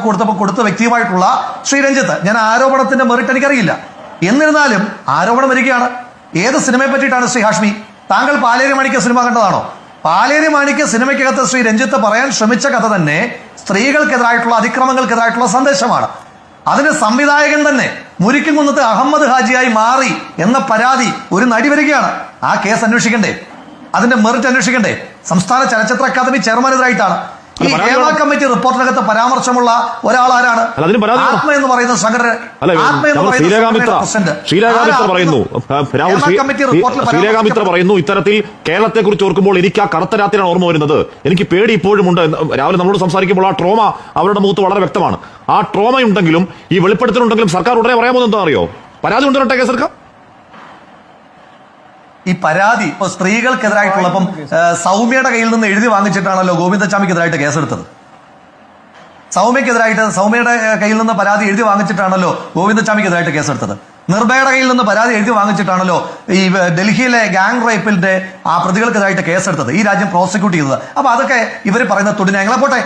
ചലച്ചിത്രങ്ങൾക്ക് കൊടുത്തപ്പോൾ കൊടുത്ത വ്യക്തിയുമായിട്ടുള്ള ശ്രീ രഞ്ജിത്ത് ഞാൻ ആരോപണത്തിന്റെ മെറിറ്റ് എനിക്കറിയില്ല. എന്നിരുന്നാലും ആരോപണം വരികയാണ്. ഏത് സിനിമയെ പറ്റിയിട്ടാണ് ശ്രീ ഹാഷ്മി? താങ്കൾ പാലേരി മാണിക്യ സിനിമ കണ്ടതാണോ? പാലേരി മാണിക്യ സിനിമയ്ക്കകത്ത് ശ്രീ രഞ്ജിത്ത് പറയാൻ ശ്രമിച്ച കഥ തന്നെ സ്ത്രീകൾക്കെതിരായിട്ടുള്ള അതിക്രമങ്ങൾക്കെതിരായിട്ടുള്ള സന്ദേശമാണ്. അതിന് സംവിധായകൻ തന്നെ മുരിക്കും കുന്നത്ത് അഹമ്മദ് ഹാജിയായി മാറി എന്ന പരാതി ഒരു നടി വരികയാണ്. ആ കേസ് അന്വേഷിക്കണ്ടേ? അതിന്റെ മെറിറ്റ് അന്വേഷിക്കണ്ടേ? സംസ്ഥാന ചലച്ചിത്ര അക്കാദമി ചെയർമാൻ ചെയർമാനെതിരായിട്ടാണ് ഈ കേരള ഹേമ കമ്മിറ്റി റിപ്പോർട്ടിനകത്ത് പരാമർശമുള്ള ഒരാൾ ആരാണ്. ആത്മ എന്ന് പറയുന്ന സംഘടന ആത്മ എന്ന് പറയുന്ന പറയുന്നു. ഇത്തരത്തിൽ കേരളത്തെ കുറിച്ച് ഓർക്കുമ്പോൾ എനിക്ക് ആ കറുത്ത രാത്രിയാണ് ഓർമ്മ വരുന്നത്. എനിക്ക് പേടി ഇപ്പോഴും ഉണ്ട് രാവിലെ നമ്മളോട് സംസാരിക്കുമ്പോൾ ആ ട്രോമ അവരുടെ മുഖത്ത് വളരെ വ്യക്തമാണ്. ആ ട്രോമ ഉണ്ടെങ്കിലും ഈ വെളിപ്പെടുത്തലുണ്ടെങ്കിലും സർക്കാർ ഉടനെ പറയാൻ പോകുന്നത് എന്താ അറിയോ പരാതി കൊണ്ടുവരട്ടെ കേസെടുക്കാം ഈ പരാതി ഇപ്പൊ സ്ത്രീകൾക്കെതിരായിട്ടുള്ള ഇപ്പം സൗമ്യയുടെ കയ്യിൽ നിന്ന് എഴുതി വാങ്ങിച്ചിട്ടാണല്ലോ ഗോവിന്ദച്ചാമിക്കെതിരായിട്ട് കേസെടുത്തത്. സൗമ്യക്കെതിരായിട്ട് സൗമ്യയുടെ കയ്യിൽ നിന്ന് പരാതി എഴുതി വാങ്ങിച്ചിട്ടാണല്ലോ ഗോവിന്ദച്ചാമിക്കെതിരായിട്ട് കേസെടുത്തത്. നിർഭയയുടെ കയ്യിൽ നിന്ന് പരാതി എഴുതി വാങ്ങിച്ചിട്ടാണല്ലോ ഈ ഡൽഹിയിലെ ഗാങ് റേപ്പിന്റെ ആ പ്രതികൾക്കെതിരായിട്ട് കേസെടുത്തത്. ഈ രാജ്യം പ്രോസിക്യൂട്ട് ചെയ്തത്. അപ്പൊ അതൊക്കെ ഇവർ പറയുന്ന തുടിനെ ഞങ്ങളെ പോട്ടെ.